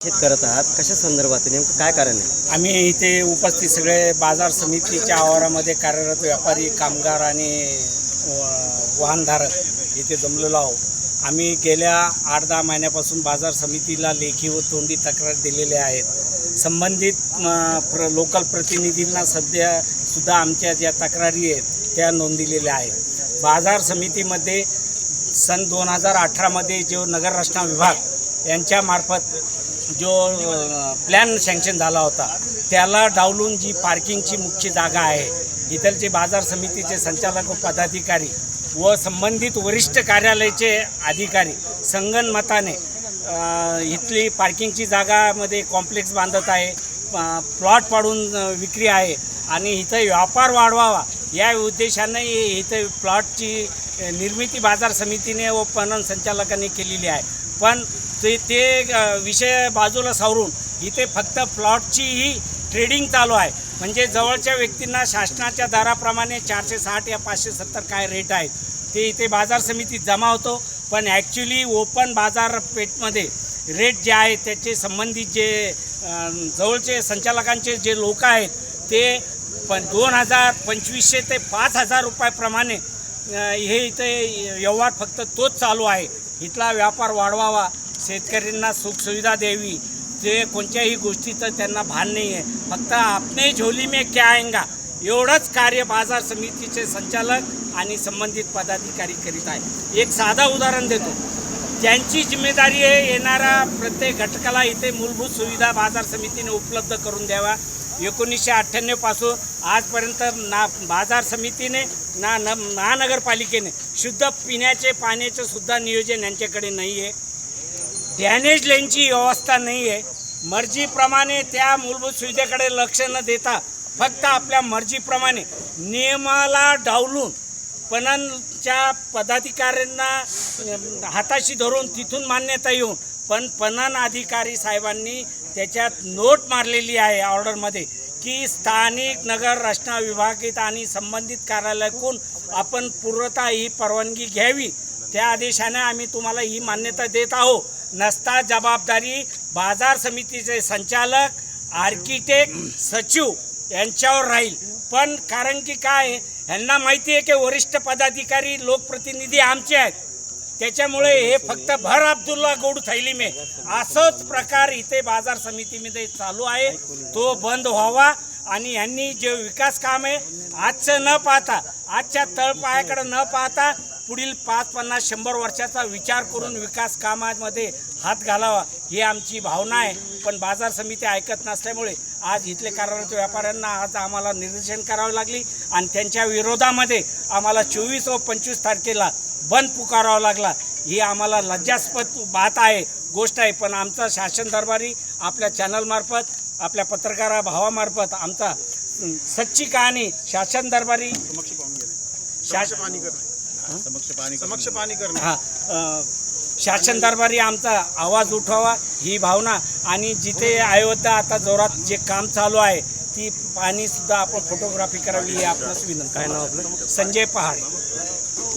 निषेध करत आहात? कशा संदर्भात नेमकं काय कारण आहे? आम्ही इथे उपस्थित सगळे बाजार समितीच्या आवारामध्ये कार्यरत व्यापारी कामगार आणि वाहनधारक इथे जमलेलो आहोत. आम्ही गेल्या आठ दहा महिन्यापासून बाजार समितीला लेखी व तोंडी तक्रार दिलेल्या आहेत. संबंधित प्र लोकल प्रतिनिधींना सध्या सुद्धा आमच्या ज्या तक्रारी आहेत त्या नोंदविलेल्या आहेत. बाजार समितीमध्ये सन दोन हजार अठरामध्ये जो नगर रचना विभाग यांच्यामार्फत जो प्लॅन सँक्शन झाला होता त्याला डावलून जी पार्किंगची मुख्य जागा आहे इथलचे बाजार समितीचे संचालक व पदाधिकारी व संबंधित वरिष्ठ कार्यालयाचे अधिकारी संगनमताने इथली पार्किंगची जागामध्ये कॉम्प्लेक्स बांधत आहे प्लॉट पाडून विक्री आहे आणि इथं व्यापार वाढवावा या उद्देशाने इथं प्लॉटची निर्मिती बाजार समितीने व पणन संचालकांनी केलेली आहे. पण ते ते विषय बाजूला सावरून इथे फक्त प्लॉटची ही ट्रेडिंग चालू आहे. म्हणजे जवळच्या व्यक्तींना शासनाच्या दराप्रमाणे चारशे साठ या पाचशे सत्तर काय रेट आहेत. ते इथे बाजार समितीत जमा होतो. पण ॲक्च्युली ओपन बाजारपेठमध्ये रेट जे आहे त्याचे संबंधित जे जवळचे संचालकांचे जे लोक आहेत ते पण दोन हजार पंचवीसशे ते पाच हजार रुपयाप्रमाणे हे इथे व्यवहार फक्त तोच चालू आहे. इथला व्यापार वाढवावा. शेतकऱ्यांना सुखसुविधा द्यावी. ते कोणत्याही गोष्टीचं त्यांना भान नाही आहे फक्त आपने झोली में क्या आएंगा? एवढंच कार्य बाजार समितीचे संचालक आणि संबंधित पदाधिकारी करीत आहे. एक साधा उदाहरण देतो. ज्यांची जिम्मेदारी आहे येणाऱ्या प्रत्येक घटकाला इथे मूलभूत सुविधा बाजार समितीने उपलब्ध करून द्यावा एकोणीसशे अठ्ठ्याण्णवपासून आजपर्यंत ना बाजार समितीने ना न महानगरपालिकेने शुद्ध पिण्याचे पाण्याचं सुद्धा नियोजन यांच्याकडे नाही आहे डॅनेज लेनची व्यवस्था नाही आहे. मर्जीप्रमाणे त्या मूलभूत सुविधेकडे लक्ष न देता फक्त आपल्या मर्जीप्रमाणे नियमाला डावलून पणनच्या पदाधिकाऱ्यांना हाताशी धरून तिथून मान्यता येऊन पण पणन अधिकारी साहेबांनी त्याच्यात नोट मारलेली आहे ऑर्डरमध्ये की स्थानिक नगर रचना विभागित आणि संबंधित कार्यालयाकडून आपण पूर्णतः ही परवानगी घ्यावी. त्या आदेशाने आम्ही तुम्हाला ही मान्यता देत आहोत. नसता जबाबदारी बाजार समितीचे संचालक आर्किटेक्ट सचिव यांच्यावर राहील. पण कारण की काय ह्यांना माहिती आहे की वरिष्ठ पदाधिकारी लोकप्रतिनिधी आमचे आहेत. त्याच्यामुळे हे फक्त भर अब्दुल्ला गोड थैली असंच प्रकार इथे बाजार समितीमध्ये चालू आहे. तो बंद व्हावा आणि यांनी जे विकास काम आहे आजचं न पाहता आजच्या तळपायाकडे न पाहता पुढील पाच पन्नास शंभर वर्षाचा विचार करून विकास कामामध्ये हात घालावा ही आमची भावना आहे. पण बाजार समिती ऐकत नसल्यामुळे आज इथले कार्यरत व्यापाऱ्यांना आज आम्हाला निदर्शन करावी लागली आणि त्यांच्या विरोधामध्ये आम्हाला चोवीस व पंचवीस तारखेला बंद पुकारावा लागला. ही आम्हाला लज्जास्पद बात आहे गोष्ट आहे. पण आमचा शासन दरबारी आपल्या चॅनलमार्फत आपल्या पत्रकारा भावामार्फत आमचा सच्ची कहाणी शासन दरबारी शास समक्ष पाणी करणं. हा. अ, शासन दरबारी आमचा आवाज उठवावा ही भावना आणि जिथे अयोध्या आता जोरात जे काम चालू आहे ती पाणी सुद्धा आपण फोटोग्राफी करावी ही आपणास विनंती. काय नाव आपलं? संजय पहाड.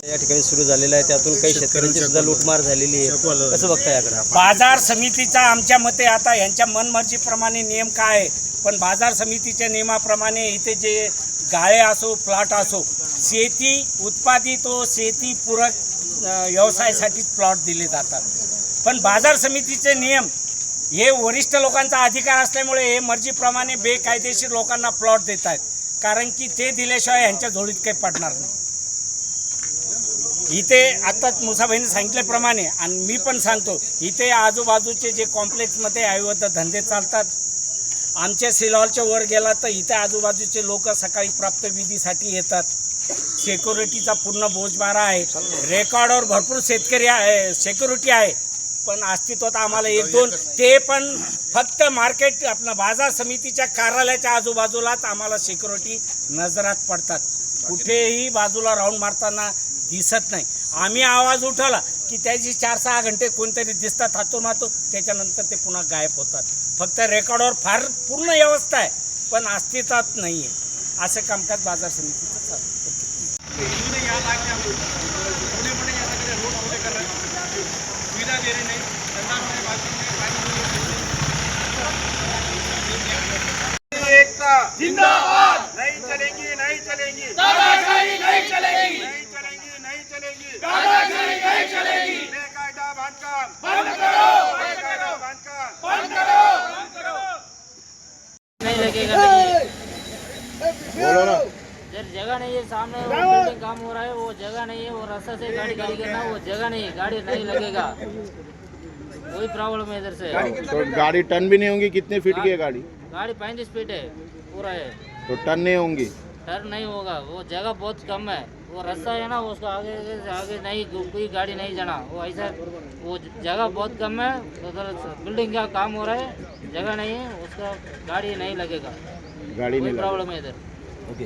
या ठिकाणी सुरू झालेलं आहे त्यातून काही शेतकऱ्यांची सुद्धा लूटमार झालेली आहे. कसं बघता याकडे बाजार समितीचा आमच्या मते आता यांच्या मनमर्जीप्रमाणे नियम काय आहे? पण बाजार समितीच्या नियमाप्रमाणे इथे जे गाळे असो प्लॉट असो शेती उत्पादित व शेतीपूरक व्यवसायासाठी प्लॉट दिले जातात. पण बाजार समितीचे नियम हे वरिष्ठ लोकांचा अधिकार असल्यामुळे हे मर्जीप्रमाणे बेकायदेशीर लोकांना प्लॉट देत आहेत. कारण की ते दिल्याशिवाय यांच्या झोळीत काही पडणार नाही. इथे आत्ताच मुसाबाईने सांगितल्याप्रमाणे आणि मी पण सांगतो इथे आजूबाजूचे जे कॉम्प्लेक्समध्ये आयुर्वेद धंदे चालतात आमच्या सिलॉलच्या वर गेला तर इथे आजूबाजूचे लोक सकाळी प्राप्त विधीसाठी येतात. सिक्युरिटीचा पूर्ण बोजबारा आहे. रेकॉर्डवर भरपूर शेतकरी आहे सेक्युरिटी आहे. पण अस्तित्वात आम्हाला एक दोन ते पण फक्त मार्केट आपलं बाजार समितीच्या कार्यालयाच्या आजूबाजूलाच आम्हाला सिक्युरिटी नजरात पडतात. कुठेही बाजूला राऊंड मारताना दिसत नाही. आम्ही आवाज उठवला की त्याची चार सहा घंटे कोणतरी दिसतात हातून मातो त्याच्यानंतर ते पुन्हा गायब होतात. फक्त रेकॉर्डवर फार पूर्ण व्यवस्था आहे पण अस्तित्वात नाही आहे असं कामकाज बाजार समिती नहीं चलेंगी नहीं चलेंगी। दादागिरी नहीं चलेगी। नहीं चलेंगी नहीं चलेगी। दादागिरी नहीं चलेगी। बेकायदा बांधकाम। बंद करो। बेकायदा बांधकाम। बंद करो। बंद करो। नहीं लगेगा बोलो ना। जब जगह नहीं है सामने बिल्डिंग काम हो रहा है वो जगह नहीं है वो रास्ता से गाड़ी गाड़ी करना वो जगह नहीं है गाड़ी नहीं लगेगा। वही प्रॉब्लम है इधर से। तो गाड़ी टर्न भी नहीं होंगी कितने फीट की है गाड़ी गाड़ी? पैंतीस फीट है पूरा है। तो टर्न नहीं होंगी? टर्न नहीं होगा वो जगह बहुत कम है। वो रास्ता है ना उसको आगे आगे नहीं कोई गाड़ी नहीं जाना। वो ऐसा वो जगह बहुत कम है उधर तो बिल्डिंग का काम हो रहा है जगह नहीं है उसका गाड़ी नहीं लगेगा। गाड़ी नहीं प्रॉब्लम है इधर। ओके.